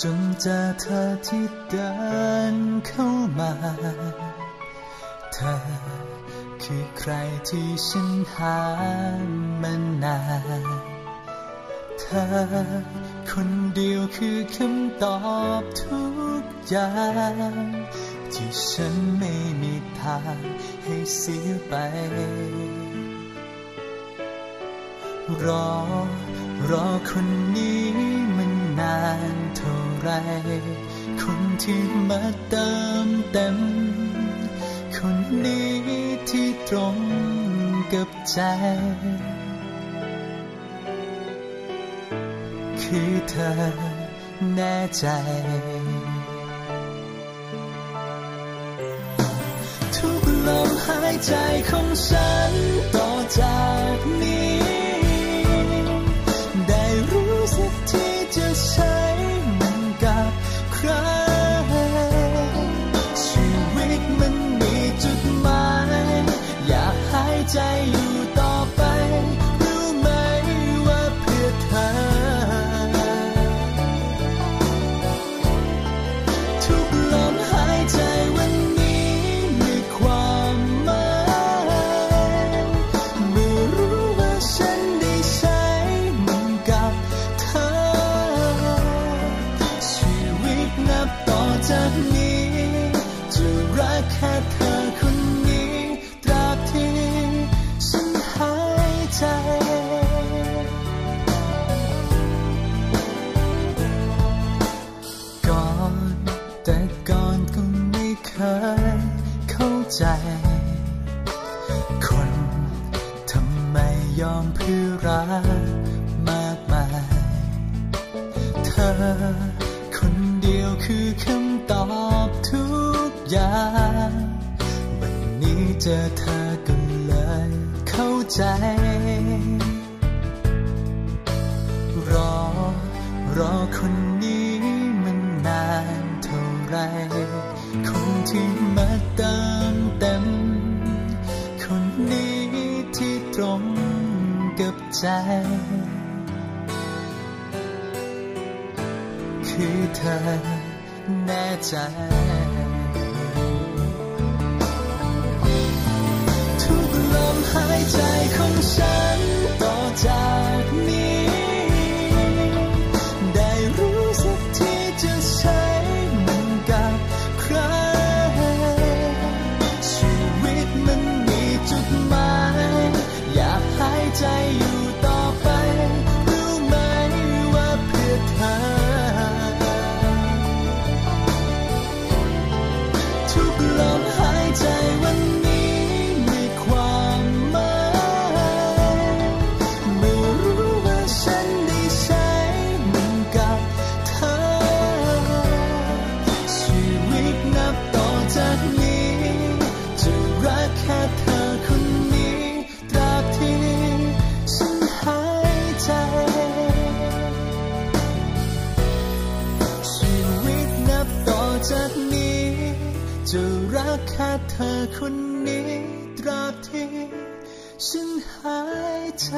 จนเจอเธอที่เดินเข้ามา เธอคือใครที่ฉันหามานานเธอคนเดียวคือคำตอบทุกอย่างที่ฉันไม่มีทางให้เสียไป รอ รอคนนี้มันนานเท่า ไร คนที่มาเติมเต็ม คนนี้ที่ตรงกับใจ คือเธอแน่ใจทุกลมหายใจของฉัน ยอมเพื่อรักมากมาย เธอ คนเดียวคือคำตอบทุกอย่าง วันนี้เจอเธอก็เลยเข้าใจ รอ รอคนนี้มันนานเท่าไร คนที่มาเติมเต็ม ใจ คือเธอแน่ใจทุกลมหายใจของฉันต่อจาก จะรักแค่เธอคนนี้ตราบที่ฉันหายใจ